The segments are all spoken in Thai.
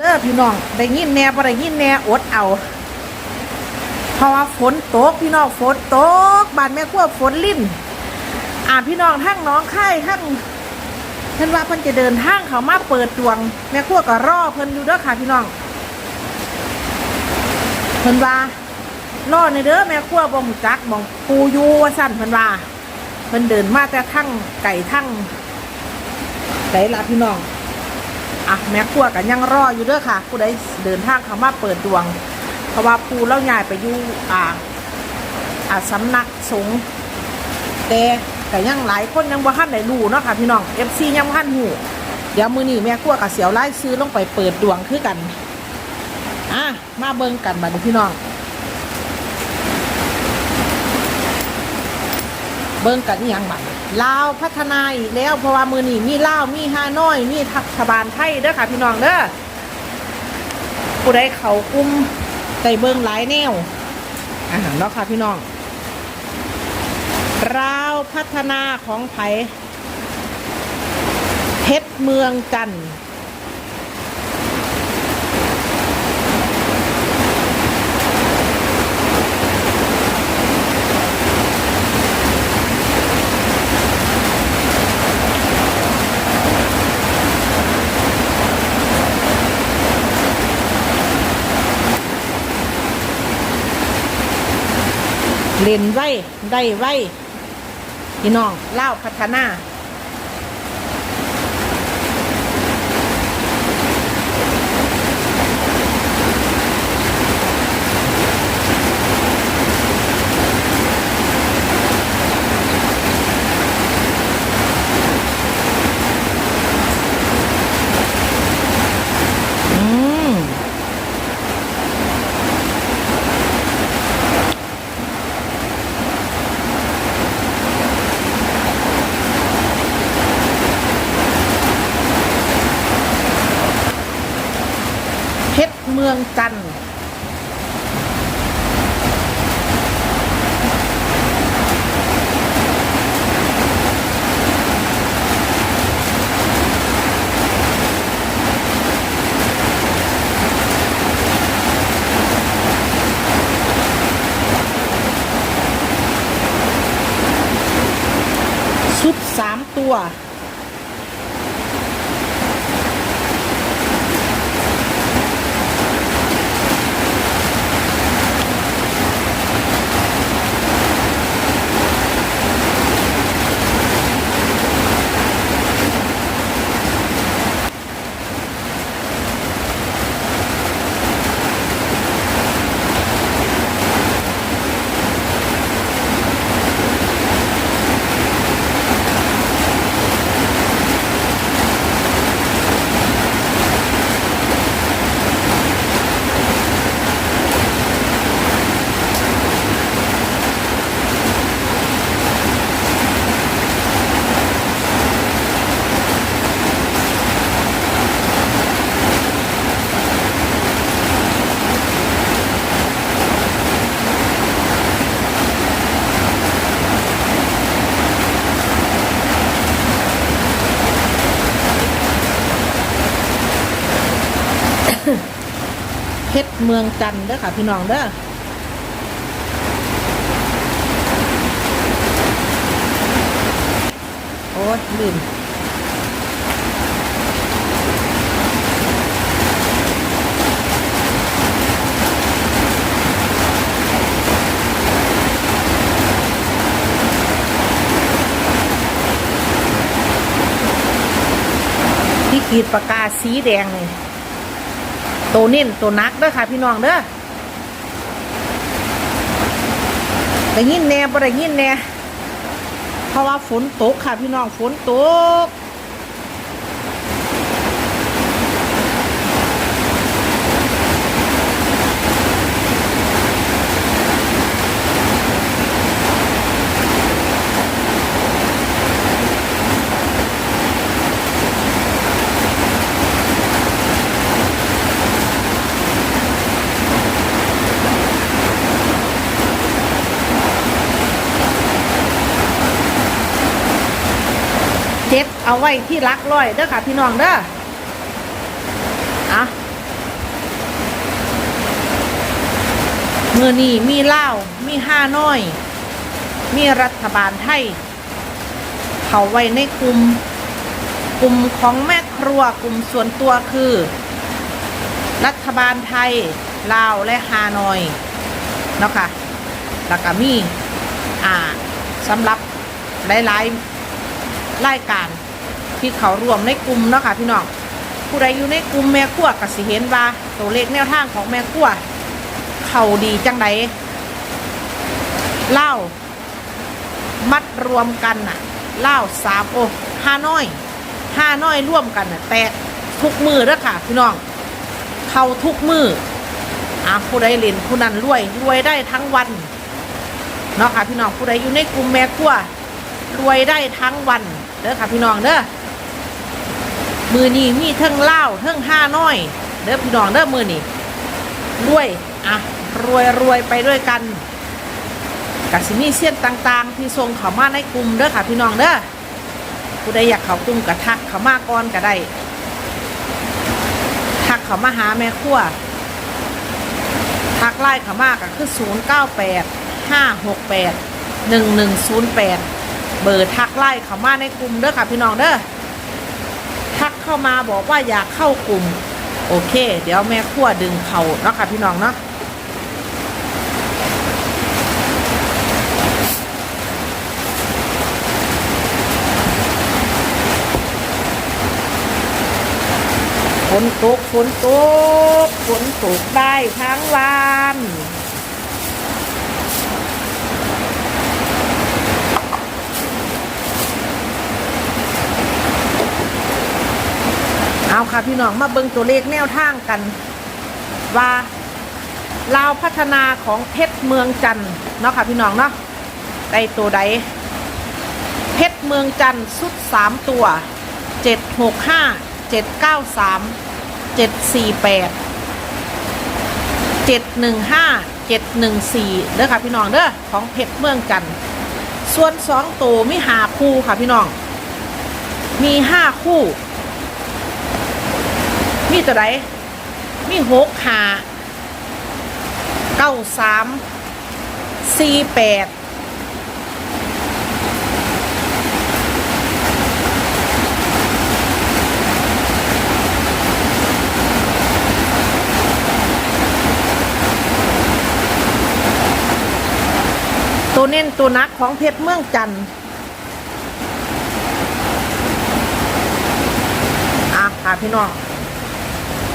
เด้อพี่น้องได้ยินแน่บ่ได้ยินแน่อดเอา เพราะว่าฝนตกพี่น้องฝนตกบานแม่ขั้วฝนลิ่นอ่าพี่น้องทั้งน้องค่ายทั้งเพิ่นว่าเพิ่นจะเดินทางเขามาเปิดดวง แม่ขั้วก็รอเพิ่นอยู่เด้อค่ะพี่น้องเพิ่นว่ารอในเด้อแม่ขั้วบ่ฮู้จักบ่งปูอยู่ว่าซั่นเพิ่นว่าเพิ่นเดินมาแต่ทั้งไก่ทั้งไก่ละพี่น้อง อะแม่ครัวกันยังรออยู่เด้อค่ะ ผู้ใดเดินทางเข้ามาเปิดดวง เพราะว่าปูเล่าใหญ่ไปอยู่อ่าอ่าสำนักสงฆ์แต่ก็ยังหลายคนยังบ่ทันได้รู้เนาะค่ะพี่น้อง FC ยังบ่ทันหูเดี๋ยวมือนี้แม่ครัวกับเสียวไล่ซื้อลงไปเปิดดวงคือกันอะมาเบิ่งกันบัดนี้พี่น้องเบิ่งกันอหยังบัด ลาวพัฒนาอีกแล้วเพราะว่ามือนี่มีลาวมีฮานอยมีทัฐบาลไทยเด้อค่ะ พี่น้องเด้อผู้ใดเขากุ้มใส่เบิ้งหลายแนวอ่าเนาะค่ะพี่น้องลาวพัฒนาของไผเพชรเมืองจันทร์ เล่นไว้ ได้ไว้พี่น้องเล่าพัฒนา เพชรเมืองจันทร์ชุดสามตัว เมืองจันทร์เด้อค่ะ พี่น้องเด้อโอ้ยลืมที่ขีดปากกาสีแดงนี่ ตัวเน้นตัวนักเด้อค่ะ พี่น้องเด้อได้ยินแน่บ่ได้ยินแน่เพราะว่าฝนตกค่ะ พี่น้องฝนตก เจ็ดเอาไว้ที่รักร้อยเด้อค่ะ พี่น้องเด้ออะเมื่อนี้มีเหล้ามีห้าน้อย มีรัฐบาลไทยเขาไว้ในกลุ่มกลุ่มของแม่ครัวกลุ่มส่วนตัวคือ รัฐบาลไทยลาวและฮานอยเนาะคะ่ะแล้วก็มีอ่าสำหรับหลาย รายการที่เขารวมในกลุ่มเนาะค่ะพี่น้องผู้ใดอยู่ในกลุ่มแม่ครัวก็สิเห็นว่าตัวเลขแนวทางของแม่ครัวเขาดีจังไดเล่ามัดรวมกันน่ะเล่าสามโอห้าน้อยห้าน้อยร่วมกันน่ะแตกทุกมือแล้วค่ะพี่น้องเขาทุกมืออะผู้ใดเล่นผู้นั้นรวยรวยได้ทั้งวันเนาะค่ะพี่น้องผู้ใดอยู่ในกลุ่มแม่ครัวรวยได้ทั้งวัน เด้อค่ะพี่น้องเด้อมือนี้มีเทิงเล่าเทิงห้าน้อย เด้อพี่น้องเด้อมือนี้รวยอะรวยรวยไปด้วยกันกับสิมีเสี้ยนต่างๆ ที่ทรงเขามาในกลุ่มเด้อค่ะพี่น้องเด้อผู้ใดอยากเขากลุ่มกระทักเขามาก่อนก็ได้ทักเขามาหาแม่ครัวทักไล่เขามากก็คือ0 9 8 5 6 8 1 1 0 8 เบอร์ทักไล่เขามาในกลุ่มเด้อค่ะพี่น้องเด้อทักเข้ามาบอกว่าอยากเข้ากลุ่ม โอเค เดี๋ยวแม่ครัวดึงเขาเนาะค่ะพี่น้องเนาะฝนตกฝนตกฝนตกได้ทั้งวัน เอา ค่ะพี่น้องมาเบิ่งตัวเลขแนวทางกัน ว่าลาวพัฒนาของเพชรเมืองจันเนาะค่ะพี่น้องเนาะได้ตัวใดเพชรเมืองจันสุดสามตัวเจ็ดหกห้าเจ็ดเก้าสามเจ็ดสี่แปดเจ็ดหนึ่งห้าเจ็ดหนึ่งสี่เด้อค่ะพี่น้องเด้อของเพชรเมืองจันส่วนสองตัวมีหาคู่ค่ะพี่น้อง มีห้าคู่ มีตัวไหนมีหกหาเก้าสามสี่แปดตัวเน้นตัวนักของเพชรเมืองจันทร์อะค่ะพี่น้อง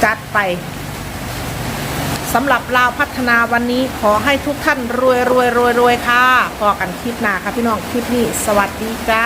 จัดไปสำหรับลาวพัฒนาวันนี้ขอให้ทุกท่านรวยรวยรวยรวยค่ะพอกันคลิปหน้าค่ะพี่น้องคลิปนี้ สวัสดีจ้า